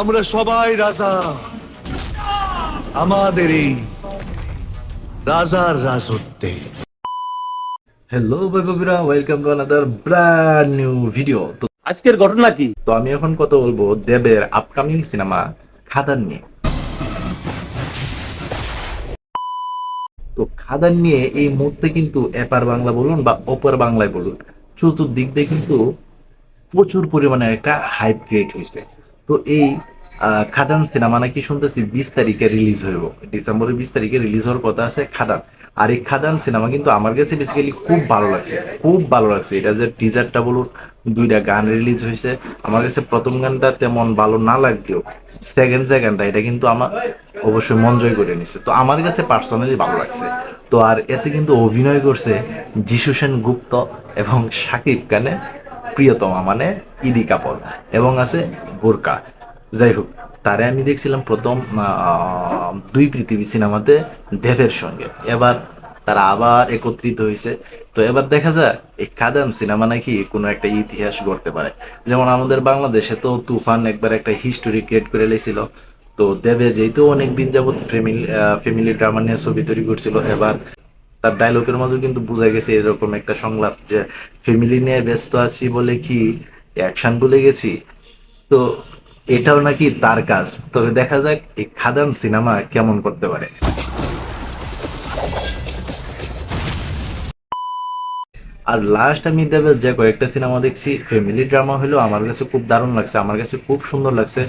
আমরা সবাই রাজা। আমাদের এই রাজার রাজত্বে। হ্যালো ভাই বন্ধুরা welcome to another brand new video তো আজকের ঘটনা কি? তো আমি এখন কথা বলব দেবের আপকামিং সিনেমা খাদান নিয়ে। তো খাদান নিয়ে এই মুহূর্তে কিন্তু এপার বাংলা বলুন বা অপার বাংলায় বলুন চতুর্দিক দিয়ে কিন্তু প্রচুর পরিমাণে একটা হাইপ ক্রিয়েট হয়েছে। তো এই খাদান সিনেমা নাকি শুনতেছি বিশ তারিখে রিলিজ হইব। ডিসেম্বরের বিশ তারিখে রিলিজ হওয়ার কথা আছে খাদান। আর এই খাদান সিনেমা কিন্তু আমার কাছে বেসিক্যালি খুব ভালো লাগছে, খুব ভালো লাগছে। এটা যে টিজারটা বলুন, দুইটা গান রিলিজ হয়েছে, আমার কাছে প্রথম গানটা তেমন ভালো না লাগলেও সেকেন্ড যে গানটা এটা কিন্তু আমার অবশ্যই মন জয় করে নিছে। তো আমার কাছে পার্সোনালি ভালো লাগছে। তো আর এতে কিন্তু অভিনয় করছে যিশু সেন গুপ্ত এবং সাকিব খানের প্রিয়তমা মানে ইদি কাপড় এবং আছে বোরকা। যাই হোক তারে আমি দেখছিলাম প্রথম দুই পৃথিবী সিনেমাতে দেবের সঙ্গে। এবার তারা আবার একত্রিত হয়েছে তো এবার দেখা যায় এই কাদান সিনেমা নাকি কোনো একটা ইতিহাস গড়তে পারে। যেমন আমাদের বাংলাদেশে তো তুফান একবার একটা হিস্টোরি ক্রিয়েট করে লেছিল। তো দেবে যেহেতু অনেকদিন যাবত ফ্যামিলি ফ্যামিলি ড্রামা নিয়ে ছবি তৈরি করছিল, এবার তার ডায়লগের মাঝেও কিন্তু বোঝা গেছে এরকম একটা সংলাপ যে ফ্যামিলি নিয়ে ব্যস্ত আছি বলে কি অ্যাকশন ভুলে গেছি? তো এটাও নাকি তার কাজ। তবে দেখা যাক এই খাদান সিনেমা কেমন করতে পারে। আর লাস্ট আমি দেবে যে কয়েকটা সিনেমা দেখছি ফ্যামিলি ড্রামা হলেও আমার কাছে খুব দারুণ লাগছে, আমার কাছে খুব সুন্দর লাগছে,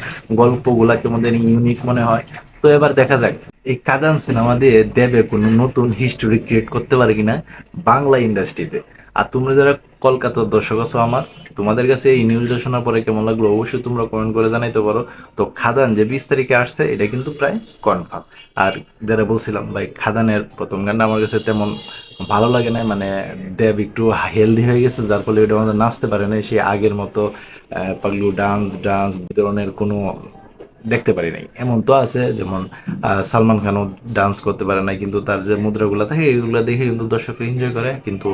গল্পগুলা কেমন ইউনিক মনে হয়। তো এবার দেখা যাক, এই কাদান সিনেমা দিয়ে দেবে কোনো নতুন হিস্টোরি ক্রিয়েট করতে পারে কিনা বাংলা ইন্ডাস্ট্রিতে আর তোমরা যারা কলকাতার দর্শক আছো আমার, তোমাদের কাছে এই নিউজটা শোনার পরে কেমন লাগল অবশ্যই তোমরা কমেন্ট করে জানাইতে পারো। তো খাদান যে বিশ তারিখে আসছে, এটা কিন্তু প্রায় কনফার্ম আর যারা বলছিলাম ভাই খাদানের প্রথম গানটা আমার কাছে তেমন ভালো লাগে না মানে দেব একটু হেলদি হয়ে গেছে, যার ফলে ওটা আমাদের নাচতে পারে না সে আগের মতো পাগলু ডান্স ডান্স ধরনের কোনো দেখতে পারি নাই। এমন তো আছে, যেমন সালমান খানও ডান্স করতে পারে না কিন্তু তার যে মুদ্রাগুলো থাকে, এগুলো দেখে কিন্তু দর্শক এনজয় করে। কিন্তু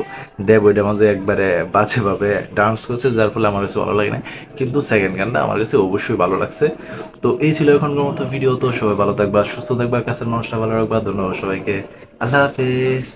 দেব ওইটা মাঝে একবারে বাজেভাবে ডান্স করছে, যার ফলে আমার কাছে ভালো লাগে না কিন্তু সেকেন্ড গানটা আমার কাছে অবশ্যই ভালো লাগছে। তো এই ছিল এখনকার মতো ভিডিও তো সবাই ভালো থাকবা, সুস্থ থাকবা, কাছের মানুষটা ভালো রাখবা। ধন্যবাদ সবাইকে। আল্লাহ হাফেজ।